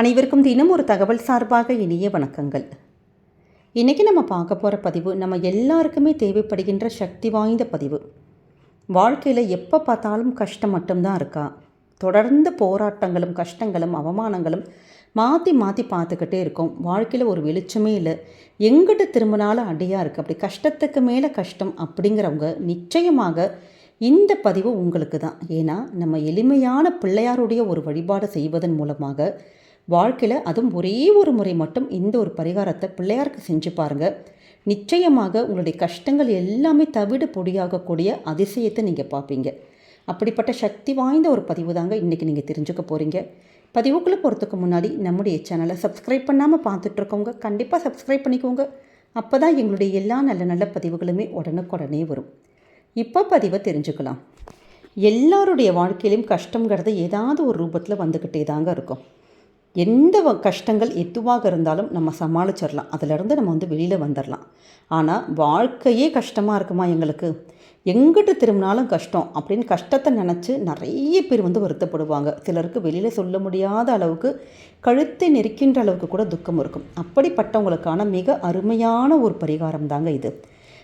அனைவருக்கும் தினம் ஒரு தகவல் சார்பாக இனிய வணக்கங்கள். இன்றைக்கி நம்ம பார்க்க போகிற பதிவு நம்ம எல்லாருக்குமே தேவைப்படுகின்ற சக்தி வாய்ந்த பதிவு. வாழ்க்கையில் எப்போ பார்த்தாலும் கஷ்டம் மட்டும்தான் இருக்கா? தொடர்ந்து போராட்டங்களும் கஷ்டங்களும் அவமானங்களும் மாற்றி மாற்றி பார்த்துக்கிட்டே இருக்கோம். வாழ்க்கையில் ஒரு வெளிச்சமே இல்லை. எங்கிட்ட திரும்பினாலும் அடியாக இருக்குது அப்படி கஷ்டத்துக்கு மேலே கஷ்டம் அப்படிங்கிறவங்க நிச்சயமாக இந்த பதிவு உங்களுக்கு தான் ஏன்னா நம்ம எளிமையான பிள்ளையாருடைய ஒரு வழிபாடு செய்வதன் மூலமாக வாழ்க்கையில் அதுவும் ஒரே ஒரு முறை மட்டும் இந்த ஒரு பரிகாரத்தை பிள்ளையாருக்கு செஞ்சு பாருங்கள் நிச்சயமாக உங்களுடைய கஷ்டங்கள் எல்லாமே தவிடு பொடியாகக்கூடிய அதிசயத்தை நீங்கள் பார்ப்பீங்க. அப்படிப்பட்ட சக்தி வாய்ந்த ஒரு பதிவு தாங்க இன்றைக்கி நீங்கள் தெரிஞ்சுக்க போகிறீங்க பதிவுக்குள்ளே போகிறதுக்கு முன்னாடி நம்முடைய சேனலை சப்ஸ்கிரைப் பண்ணாமல் பார்த்துட்ருக்கோங்க கண்டிப்பாக சப்ஸ்கிரைப் பண்ணிக்கோங்க. அப்போ தான் எங்களுடைய எல்லா நல்ல நல்ல பதிவுகளுமே உடனுக்குடனே வரும். இப்போ பதிவை தெரிஞ்சுக்கலாம். எல்லாருடைய வாழ்க்கையிலும் கஷ்டங்கிறது ஏதாவது ஒரு ரூபத்தில் வந்துக்கிட்டே தாங்க இருக்கும். எந்த வ- கஷ்டங்கள் எதுவாக இருந்தாலும் நம்ம சமாளிச்சிடலாம் அதிலிருந்து நம்ம வந்து வெளியில் வந்துடலாம் ஆனால் வாழ்க்கையே கஷ்டமாக இருக்குமா எங்களுக்கு? எங்கிட்டு திரும்பினாலும் கஷ்டம் அப்படின்னு கஷ்டத்தை நினச்சி நிறைய பேர் வந்து வருத்தப்படுவாங்க. சிலருக்கு வெளியில் சொல்ல முடியாத அளவுக்கு கழுத்தை நெருக்கின்ற அளவுக்கு கூட துக்கம் இருக்கும். அப்படிப்பட்டவங்களுக்கான மிக அருமையான ஒரு பரிகாரம் தாங்க இது.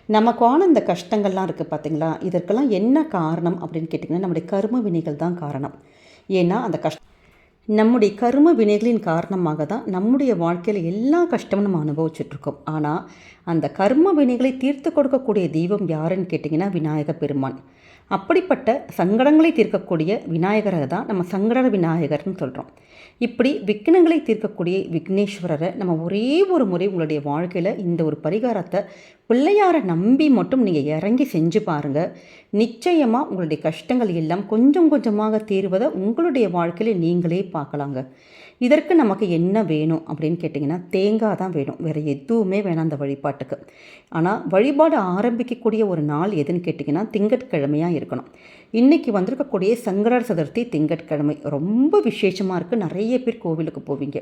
நமக்கான இந்த கஷ்டங்கள்லாம் இருக்குது பார்த்தீங்களா இதற்கெல்லாம் என்ன காரணம் அப்படின்னு கேட்டிங்கன்னா நம்முடைய கரும வினைகள் தான் காரணம். ஏன்னா அந்த கஷ்ட நம்முடைய கரும வினைகளின் காரணமாக தான் நம்முடைய வாழ்க்கையில் எல்லா கஷ்டமும் நம்ம அனுபவிச்சுட்ருக்கோம் ஆனால் அந்த கர்ம வினைகளை தீர்த்து கொடுக்கக்கூடிய தெய்வம் யாருன்னு கேட்டிங்கன்னா விநாயக பெருமான். அப்படிப்பட்ட சங்கடங்களை தீர்க்கக்கூடிய விநாயகரை தான் நம்ம சங்கட விநாயகர்னு சொல்கிறோம் இப்படி விக்னங்களை தீர்க்கக்கூடிய விக்னேஸ்வரரை நம்ம ஒரே ஒரு முறை உங்களுடைய வாழ்க்கையில் இந்த ஒரு பரிகாரத்தை பிள்ளையாரை நம்பி மட்டும் நீங்கள் இறங்கி செஞ்சு பாருங்கள் நிச்சயமாக உங்களுடைய கஷ்டங்கள் எல்லாம் கொஞ்சம் கொஞ்சமாக தீர்வதை உங்களுடைய வாழ்க்கையில் நீங்களே பார்க்கலாங்க. இதற்கு நமக்கு என்ன வேணும் அப்படின்னு கேட்டிங்கன்னா தேங்காய் தான் வேணும். வேறு எதுவுமே வேணாம் அந்த வழிபாட்டுக்கு. ஆனால் வழிபாடு ஆரம்பிக்கக்கூடிய ஒரு நாள் எதுன்னு கேட்டிங்கன்னா திங்கட்கிழமையாக இருக்கணும். இன்றைக்கி வந்திருக்கக்கூடிய சங்கரர் சதுர்த்தி திங்கட்கிழமை. ரொம்ப விசேஷமாக இருக்குது நிறைய பேர் கோவிலுக்கு போவீங்க.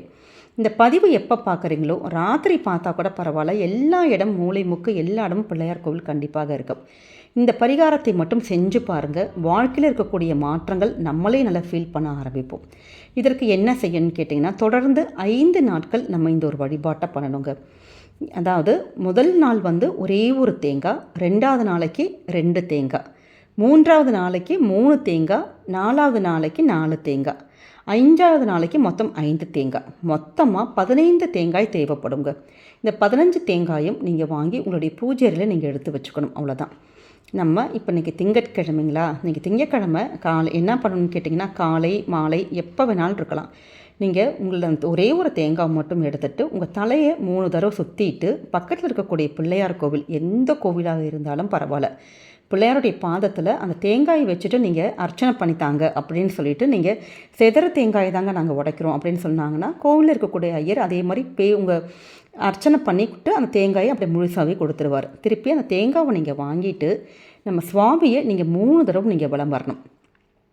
இந்த பதிவு எப்போ பார்க்குறீங்களோ ராத்திரி பார்த்தா கூட பரவாயில்ல. எல்லா இடம் மூளை முக்கு எல்லா இடமும் பிள்ளையார் கோவில் கண்டிப்பாக இருக்கும். இந்த பரிகாரத்தை மட்டும் செஞ்சு பாருங்கள் வாழ்க்கையில் இருக்கக்கூடிய மாற்றங்கள் நம்மளே நல்லா ஃபீல் பண்ண ஆரம்பிப்போம். இதற்கு என்ன செய்யணும்னு கேட்டிங்கன்னா தொடர்ந்து ஐந்து நாட்கள் நம்ம இந்த ஒரு வழிபாட்டை பண்ணணுங்க. அதாவது முதல் நாள் வந்து ஒரே ஒரு தேங்காய் ரெண்டாவது நாளைக்கு ரெண்டு தேங்காய் மூன்றாவது நாளைக்கு மூணு தேங்காய் நாலாவது நாளைக்கு நாலு தேங்காய் ஐந்தாவது நாளைக்கு மொத்தம் ஐந்து தேங்காய். மொத்தமாக பதினைந்து தேங்காய் தேவைப்படுங்க. இந்த பதினஞ்சு தேங்காயும் நீங்கள் வாங்கி உங்களுடைய பூஜையில் நீங்கள் எடுத்து வச்சுக்கணும். அவ்வளோதான் நம்ம இப்போ இன்றைக்கி திங்கட்கிழமைங்களா? இன்றைக்கி திங்கட்கிழமை காலை என்ன பண்ணணும்னு கேட்டிங்கன்னா காலை மாலை எப்போ வேணாலும் இருக்கலாம். நீங்கள் உங்களை ஒரே ஒரு தேங்காய் மட்டும் எடுத்துகிட்டு உங்கள் தலையை மூணு தடவை சுற்றிட்டு பக்கத்தில் இருக்கக்கூடிய பிள்ளையார் கோவில் எந்த கோவிலாக இருந்தாலும் பரவாயில்ல. பிள்ளையாருடைய பாதத்தில் அந்த தேங்காயை வச்சுட்டு நீங்கள் அர்ச்சனை பண்ணித்தாங்க அப்படின்னு சொல்லிட்டு நீங்கள் செதற தேங்காய் தாங்க நாங்கள் உடைக்கிறோம் அப்படின்னு சொன்னாங்கன்னா கோவிலில் இருக்கக்கூடிய ஐயர் அதே மாதிரி பே உங்கள் அர்ச்சனை பண்ணிக்கிட்டு அந்த தேங்காயை அப்படியே முழுசாகவே கொடுத்துருவார். திருப்பி அந்த தேங்காவை நீங்கள் வாங்கிட்டு நம்ம சுவாமியை நீங்கள் மூணு தடவை நீங்கள் விளம்பரணும்.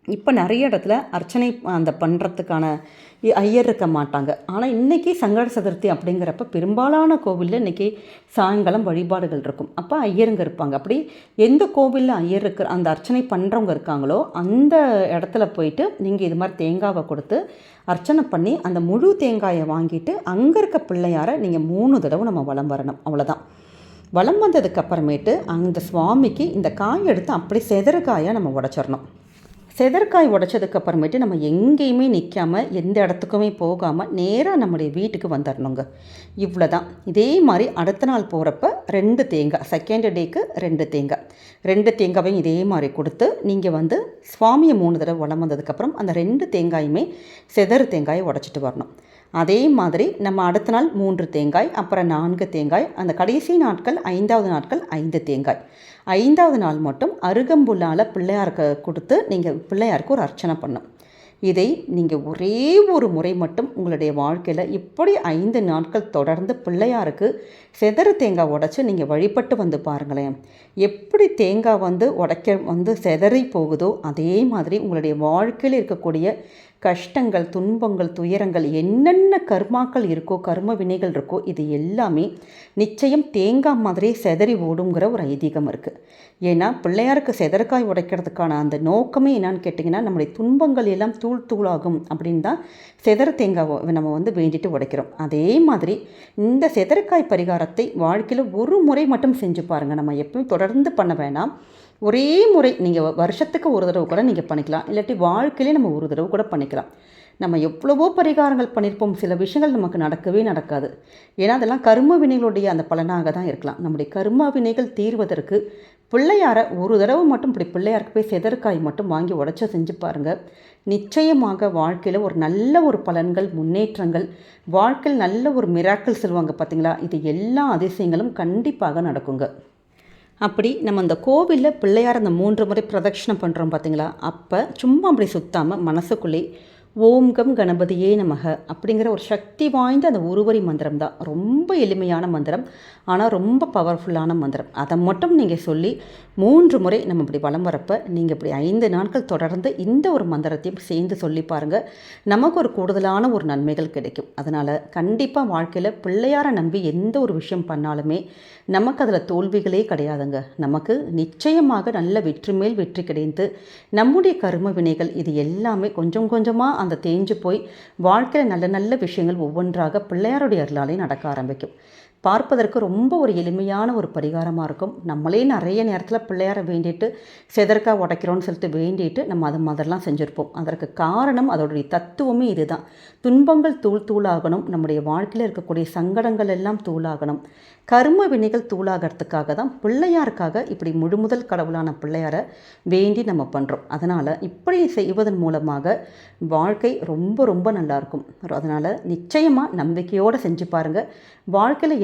இப்போ நிறைய இடத்துல அர்ச்சனை அந்த பண்ணுறதுக்கான ஐயர் இருக்க மாட்டாங்க. ஆனால் இன்றைக்கி சங்கட சதுர்த்தி அப்படிங்கிறப்ப பெரும்பாலான கோவிலில் இன்றைக்கி சாயங்காலம் வழிபாடுகள் இருக்கும். அப்போ ஐயருங்க இருப்பாங்க. அப்படி எந்த கோவிலில் ஐயர் இருக்கிற அந்த அர்ச்சனை பண்ணுறவங்க இருக்காங்களோ அந்த இடத்துல போயிட்டு நீங்கள் இது மாதிரி தேங்காவை கொடுத்து அர்ச்சனை பண்ணி அந்த முழு தேங்காயை வாங்கிட்டு அங்கே இருக்க பிள்ளையாரை நீங்கள் மூணு தடவை நம்ம வலம் வரணும். அவ்வளோதான் வலம் வந்ததுக்கப்புறமேட்டு அந்த சுவாமிக்கு இந்த காய் எடுத்து அப்படியே செதற காயாக நம்ம உடச்சிடணும். செதற்காய் உடைச்சதுக்கு அப்புறமேட்டு நம்ம எங்கேயுமே நிற்காம எந்த இடத்துக்குமே போகாமல் நேராக நம்முடைய வீட்டுக்கு வந்துடணுங்க இவ்வளோ தான் இதே மாதிரி அடுத்த நாள் போகிறப்ப ரெண்டு தேங்காய் செகண்ட் டேக்கு ரெண்டு தேங்காய். ரெண்டு தேங்காயும் இதே மாதிரி கொடுத்து நீங்கள் வந்து சுவாமியை மூணு தடவை வளம் வந்ததுக்கப்புறம் அந்த ரெண்டு தேங்காயுமே செதறு தேங்காயை உடச்சிட்டு வரணும். அதே மாதிரி நம்ம அடுத்த நாள் மூன்று தேங்காய் அப்புறம் நான்கு தேங்காய் அந்த கடைசி நாட்கள் ஐந்தாவது நாட்கள் ஐந்து தேங்காய். ஐந்தாவது நாள் மட்டும் அருகம்புல்லால் பிள்ளையாருக்கு கொடுத்து நீங்கள் பிள்ளையாருக்கு ஒரு அர்ச்சனை பண்ணும். இதை நீங்கள் ஒரே ஒரு முறை மட்டும் உங்களுடைய வாழ்க்கையில் இப்படி ஐந்து நாட்கள் தொடர்ந்து பிள்ளையாருக்கு செதறு தேங்காய் உடைச்சி நீங்கள் வழிபட்டு வந்து பாருங்களேன். எப்படி தேங்காய் வந்து உடைக்க வந்து செதறி போகுதோ அதே மாதிரி உங்களுடைய வாழ்க்கையில் இருக்கக்கூடிய கஷ்டங்கள் துன்பங்கள் துயரங்கள் என்னென்ன கர்மாக்கள் இருக்கோ கர்ம வினைகள் இருக்கோ இது எல்லாமே நிச்சயம் தேங்காய் மாதிரியே செதறி ஓடுங்கிற ஒரு ஐதீகம் இருக்குது ஏன்னா பிள்ளையாருக்கு செதற்காய் உடைக்கிறதுக்கான அந்த நோக்கமே என்னான்னு கேட்டிங்கன்னா நம்முடைய துன்பங்கள் எல்லாம் தூள் தூளாகும் அப்படின்னு தான் செதற தேங்காவை நம்ம வந்து வேண்டிட்டு உடைக்கிறோம். அதே மாதிரி இந்த செதற்காய் பரிகாரத்தை வாழ்க்கையில் ஒரு முறை மட்டும் செஞ்சு பாருங்கள் நம்ம எப்பவும் தொடர்ந்து பண்ண வேணாம். ஒரே முறை நீங்கள் வருஷத்துக்கு ஒரு தடவை கூட நீங்கள் பண்ணிக்கலாம். இல்லாட்டி வாழ்க்கையிலே நம்ம ஒரு தடவை கூட பண்ணிக்கலாம். நம்ம எவ்வளவோ பரிகாரங்கள் பண்ணியிருப்போம் சில விஷயங்கள் நமக்கு நடக்கவே நடக்காது. ஏன்னா அதெல்லாம் கர்ம வினைகளுடைய அந்த பலனாக தான் இருக்கலாம். நம்முடைய கர்ம வினைகள் தீர்வதற்கு பிள்ளையாரை ஒரு தடவை மட்டும் இப்படி பிள்ளையாருக்கு போய் செதற்காய் மட்டும் வாங்கி உடச்ச செஞ்சு பாருங்கள் நிச்சயமாக வாழ்க்கையில் ஒரு நல்ல ஒரு பலன்கள் முன்னேற்றங்கள் வாழ்க்கையில் நல்ல ஒரு மிராக்கள் சொல்லுவாங்க பார்த்தீங்களா இது எல்லா அதிசயங்களும் கண்டிப்பாக நடக்குங்க. அப்படி நம்ம அந்த கோவிலில் பிள்ளையார் அந்த மூன்று முறை பிரதட்சணம் பண்ணுறோம் பார்த்தீங்களா அப்போ சும்மா அப்படி சுற்றாமல் மனசுக்குள்ளே ஓம்கம் கணபதியே நமக அப்படிங்கிற ஒரு சக்தி வாய்ந்த அந்த உருவரி மந்திரம் தான். ரொம்ப எளிமையான மந்திரம் ஆனால் ரொம்ப பவர்ஃபுல்லான மந்திரம். அதை மட்டும் நீங்கள் சொல்லி மூன்று முறை நம்ம இப்படி வளம் வரப்போ நீங்கள் இப்படி ஐந்து நாட்கள் தொடர்ந்து இந்த ஒரு மந்திரத்தையும் சேர்ந்து சொல்லி பாருங்கள் நமக்கு ஒரு கூடுதலான ஒரு நன்மைகள் கிடைக்கும். அதனால் கண்டிப்பாக வாழ்க்கையில் பிள்ளையாரை நம்பி எந்த ஒரு விஷயம் பண்ணாலுமே நமக்கு அதில் தோல்விகளே கிடையாதுங்க. நமக்கு நிச்சயமாக நல்ல வெற்றி மேல் வெற்றி கிடைந்து நம்முடைய கரும வினைகள் இது எல்லாமே கொஞ்சம் கொஞ்சமாக அந்த தேஞ்சு போய் வாழ்க்கையில் நல்ல நல்ல விஷயங்கள் ஒவ்வொன்றாக பிள்ளையாருடைய அருளாலே நடக்க ஆரம்பிக்கும். பார்ப்பதற்கு ரொம்ப ஒரு எளிமையான ஒரு பரிகாரமாக இருக்கும். நம்மளே நிறைய நேரத்தில் பிள்ளையாரை வேண்டிட்டு செதற்காக உடைக்கிறோன்னு சொல்லிட்டு வேண்டிட்டு நம்ம அது மாதிரிலாம் செஞ்சுருப்போம். அதற்கு காரணம் அதோடைய தத்துவமே இதுதான். துன்பங்கள் தூள் தூளாகணும். நம்முடைய வாழ்க்கையில் இருக்கக்கூடிய சங்கடங்கள் எல்லாம் தூளாகணும். கர்ம வினைகள் தூளாகிறதுக்காக தான் பிள்ளையாருக்காக இப்படி முழுமுதல் கடவுளான பிள்ளையாரை வேண்டி நம்ம பண்ணுறோம் அதனால் இப்படி செய்வதன் மூலமாக வாழ்க்கை ரொம்ப ரொம்ப நல்லாயிருக்கும் அதனால் நிச்சயமாக நம்பிக்கையோடு செஞ்சு பாருங்கள் வாழ்க்கையில்